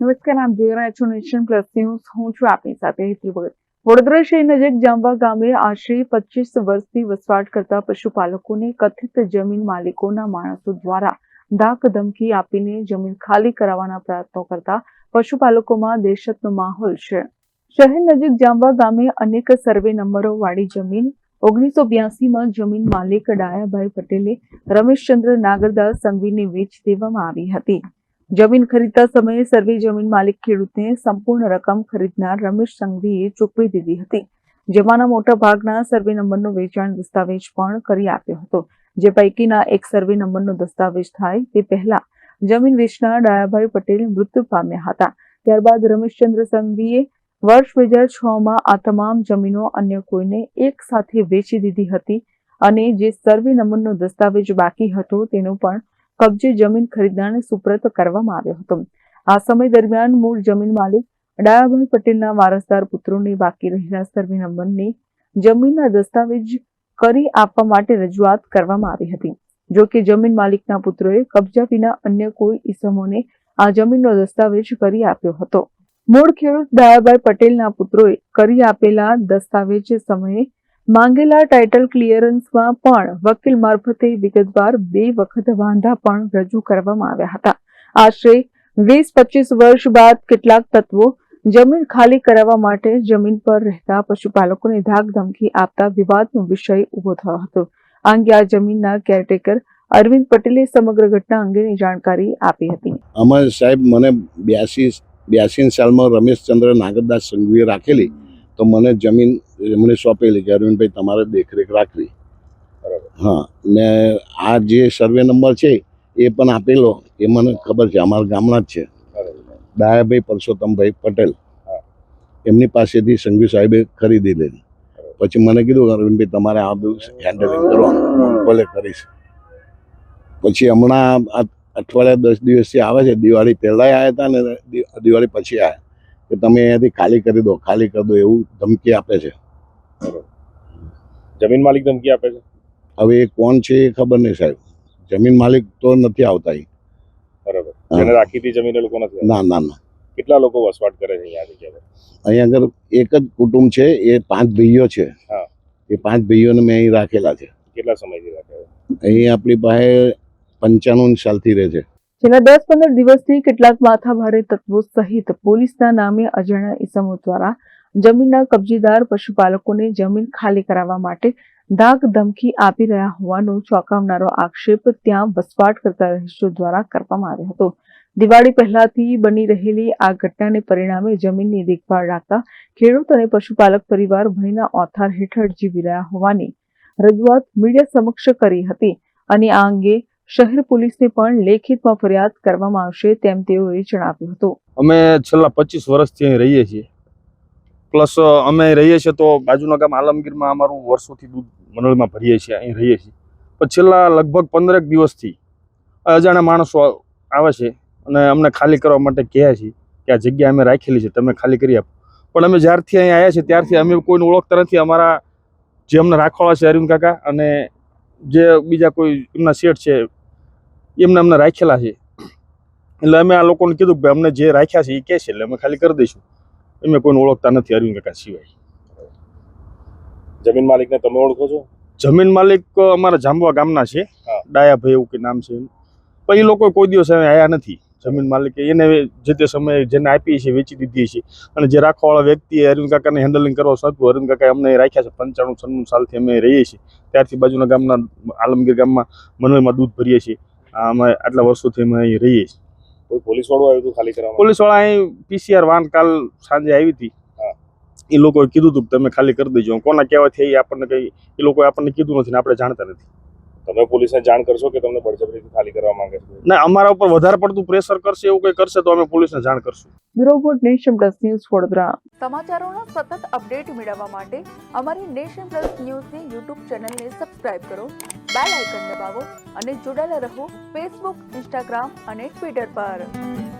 નમસ્કાર, આપ જોઈ રહ્યા છો નેશન પ્લસ ન્યૂઝ. હું છું આપની સાથે હેતુ ભગત. વડોદરા શહેર નજીક જાંબા ગામે આશરે પચીસ વર્ષથી વસવાટ કરતા પશુપાલકોને કથિત જમીન માલિકોના માણસો દ્વારા ધાક ધમકી આપીને જમીન ખાલી કરાવવાના પ્રયત્નો કરતા પશુપાલકોમાં દહેશતનો માહોલ છે. શહેર નજીક જાંબા ગામે અનેક સર્વે નંબરો વાળી જમીન, ઓગણીસો બ્યાસીમાં જમીન માલિક ડાયાભાઈ પટેલે રમેશચંદ્ર નાગરદાસ સંઘવીને વેચ દેવામાં આવી હતી. જમીન ખરીદતા સમયે સર્વે જમીન માલિક ખેડૂતને સંપૂર્ણ રકમ ખરીદનાર રમેશ સંઘવીએ ચૂકવી દીધી હતી. જેમાંના મોટા ભાગના સર્વે નંબરનો વેચાણ દસ્તાવેજ પણ કરી આપ્યો હતો. જે પૈકીના એક સર્વે નંબરનો દસ્તાવેજ થાય તે પહેલા જમીન વેચનાર ડાયાભાઈ પટેલ મૃત્યુ પામ્યા હતા. ત્યારબાદ રમેશચંદ્ર સંઘવીએ વર્ષ બે હજાર છમાં આ તમામ જમીનો અન્ય કોઈને એક સાથે વેચી દીધી હતી અને જે સર્વે નંબરનો દસ્તાવેજ બાકી હતો તેનો પણ કબજે જમીન ખરીદનારને સુપ્રત કરવામાં આવ્યો હતો. આ સમય દરમિયાન મૂળ જમીન માલિક ડાયાભાઈ પટેલના વારસદાર પુત્રોને બાકી રહેલા સર્વે નંબરની જમીનના દસ્તાવેજ કરી આપવા માટે રજૂઆત કરવામાં આવી હતી. જો કે જમીન માલિકના પુત્રોએ કબજા વિના અન્ય કોઈ ઈસમોને આ જમીનનો દસ્તાવેજ કરી આપ્યો હતો. મૂળ ખેડૂત દયાભાઈ પટેલના પુત્રોએ કરી આપેલા દસ્તાવેજ સમયે માંગેલા ટાઇટલ ક્લિયરન્સમાં પણ વકીલ મારફતે વિગતવાર બે વખત વાંધા પણ રજૂ કરવામાં આવ્યા હતા. આશરે વીસ પચીસ વર્ષ બાદ કેટલાક તત્વો જમીન ખાલી કરાવવા માટે જમીન પર રહેતા પશુપાલકોને ધાક ધમકી આપતા વિવાદનો વિષય ઊભો થયો હતો. આ અંગે આ જમીનના કેરટેકર અરવિંદ પટેલે સમગ્ર ઘટના અંગેની જાણકારી આપી હતી. આમાં સાહેબ મને બ્યાસી બ્યાસી સાલમાં રમેશચંદ્ર નાગરદાસ સંઘવીએ રાખેલી તો મને જમીન મને સોંપેલી કે અરવિંદભાઈ તમારે દેખરેખ રાખવી. હા ને આ જે સર્વે નંબર છે એ પણ આપેલો એ મને ખબર છે અમારા ગામના જ છે. ડાયાભાઈ પરસોત્તમભાઈ પટેલ. એમની પાસેથી સંઘવી સાહેબે ખરીદી લીધી. પછી મને કીધું અરવિંદભાઈ તમારે આ બધું હેન્ડલિંગ કરવાનું ભલે કરીશ. પછી હમણાં આ અઠવાડિયા દસ દિવસથી આવે છે દિવાળી પહેલાં આવ્યા હતા ને દિવાળી પછી આવ્યા. કે તમે અહીંયાથી ખાલી કરી દો ખાલી કરી દો એવું ધમકી આપે છે. જમીન માલિક ધમકી આપે છે? હવે એ કોણ છે એ ખબર નહીં સાહેબ. જમીન માલિક તો નથી આવતા. બરાબર. જેને રાખી હતી જમીન એ લોકો નથી ના ના ના. કેટલા લોકો વસવાટ કરે છે અહીંયા જગ્યાએ? અહીંયા અહીં આગળ એક જ કુટુંબ છે એ પાંચ ભાઈઓ છે. હા. એ પાંચ ભાઈઓને મેં અહીં રાખેલા છે. કેટલા સમયથી રાખેલા છે? અહીં આપણી પાસે પંચાણું સાલથી રહે છે. છેલ્લા દસ પંદર દિવસથી કેટલાક માથાભારે તત્વો સહિત પોલીસના નામે અજાણ્યા ઇસમો દ્વારા જમીનના કબજેદાર પશુપાલકોને જમીન ખાલી કરાવવા માટે ધાક ધમકી આપી રહ્યા હોવાનો ચોંકાવનારો આક્ષેપ ત્યાં વસવાટ કરતા રહીશો દ્વારા કરવામાં આવ્યો હતો. દિવાળી પહેલાથી બની રહેલી આ ઘટનાને પરિણામે જમીનની દેખભાળ રાખતા ખેડૂત અને પશુપાલક પરિવાર ભયના ઓથાર હેઠળ જીવી રહ્યા હોવાની રજૂઆત મીડિયા સમક્ષ કરી હતી અને આ અંગે શહેર પોલીસને પણ લેખિતમાં ફરિયાદ કરવામાં આવશે તેમ તેઓએ જણાવ્યું હતું. અમે છેલ્લા પચીસ વર્ષથી અહીં રહીએ છીએ. પ્લસ અમે રહીએ છીએ તો બાજુના ગામ આલમગીરમાં અમારું વર્ષોથી દૂધ મંડળમાં ભરીએ છીએ, અહીં રહીએ છીએ. પણ છેલ્લા લગભગ પંદરેક દિવસથી અજાણ્યા માણસો આવે છે અને અમને ખાલી કરવા માટે કહે છે કે આ જગ્યા અમે રાખેલી છે, તમે ખાલી કરી આપો. પણ અમે જ્યારથી અહીં આવ્યા છીએ ત્યારથી અમે કોઈને ઓળખતા નથી. અમારા જે અમને રાખવાળા છે અરવિંદ કાકા અને જે બીજા કોઈ એમના શેઠ છે, એમને અમને રાખેલા છે. એટલે અમે આ લોકોને કીધું કે અમને જે રાખ્યા છે એ કહે છે, એટલે અમે ખાલી કરી દઈશું. અમે કોઈને ઓળખતા નથી અરવિંદ કાકા સિવાય. જમીન માલિકને તમે ઓળખો છો? જમીન માલિક અમારા જાંબવા ગામના છે. ડાયાભાઈ એવું કે નામ છે. પણ એ લોકો કોઈ દિવસ આયા નથી. જમીન માલિકે એને જે તે સમયે જેને આપી છે વેચી દીધી છે અને જે રાખવાવાળા વ્યક્તિએ અરવિંદ કાકાને હેન્ડલિંગ કરવા સોંપ્યું અરવિંદ કાકાએ અમને રાખ્યા છે. પંચાણું છન્નું સાલથી અમે રહીએ છીએ. ત્યારથી બાજુના ગામના આલમગીર ગામમાં મનોયમાં દૂધ ભરીએ છીએ. અમે આટલા વર્ષોથી અમે અહીં રહીએ છીએ. કોઈ પોલીસ વાળું આવ્યું હતું ખાલી કરવા પોલીસવાળા અહીં પીસીઆર વાન કાલ સાંજે આવી હતી. એ લોકોએ કીધું હતું કે તમે ખાલી કરી દેજો. કોના કહેવાથી આપણને કઈ એ લોકોએ આપણને કીધું નથી ને આપણે જાણતા નથી. તમે પોલીસને જાણ કરશો કે તમને બળજબરીથી ખાલી કરવા માંગે છે? ના અમારા ઉપર વધારે પડતું પ્રેશર કરશે એવું કંઈ કરશે તો અમે પોલીસને જાણ કરશું. Bureau report Nation Plus News Vadodara. સમાચારોના સતત અપડેટ મેળવવા માટે અમારી નેશન પ્લસ ન્યૂઝની યુટ્યુબ ચેનલને સબસ્ક્રાઇબ કરો બેલ આઇકન દબાવો અને જોડાયેલા રહો ફેસબુક ઇન્સ્ટાગ્રામ અને ટ્વિટર પર.